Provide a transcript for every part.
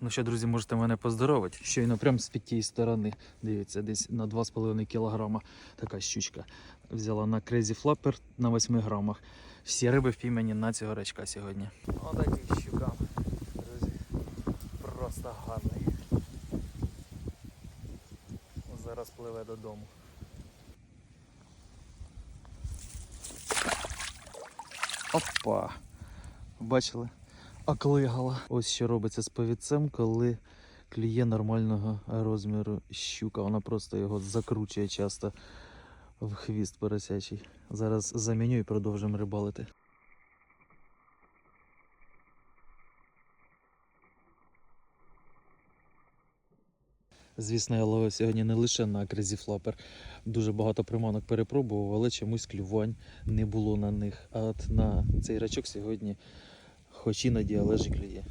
Ну що, друзі, можете мене поздоровити. Щойно прямо з під тієї сторони. Дивіться, десь на 2,5 кг така щучка. Взяла на Crazy Flapper на 8 грамах. Всі риби в впіймані на цього рачка сьогодні. Отакий щука, друзі. Просто гарний. Зараз пливе додому. Опа! Бачили? Оклигала. Ось що робиться з повідцем, коли клює нормального розміру щука. Вона просто його закручує часто в хвіст поросячий. Зараз заміню і продовжимо рибалити. Звісно, я ловив сьогодні не лише на Crazy Flapper. Дуже багато приманок перепробував, але чомусь клювань не було на них. А от на цей рачок сьогодні, хоч іноді, але ж і клює.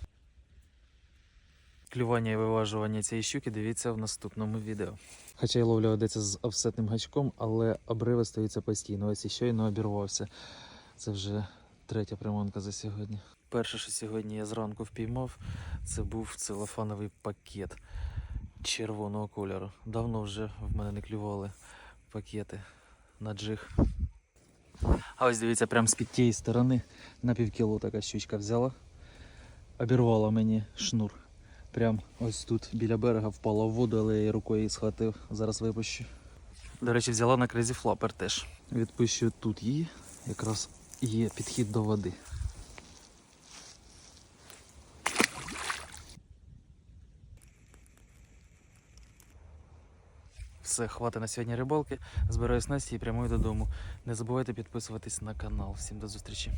Клювання і виважування цієї щуки дивіться в наступному відео. Хоча й ловля ведеться з офсетним гачком, але обриви стаються постійно. Ось і щойно обірвався. Це вже третя приманка за сьогодні. Перше, що сьогодні я зранку впіймав, це був целофановий пакет червоного кольору. Давно вже в мене не клювали пакети на джиг. А ось дивіться, прямо з-під тієї сторони на півкіло така щучка взяла. Обірвала мені шнур. Прям ось тут біля берега впала в воду, але я її рукою її схватив. Зараз випущу. До речі, взяла на крізі флапер теж. Відпущу тут її. Якраз є підхід до води. Все, хватить на сьогодні рибалки. Збираюсь Насті і прямую додому. Не забувайте підписуватись на канал. Всім до зустрічі.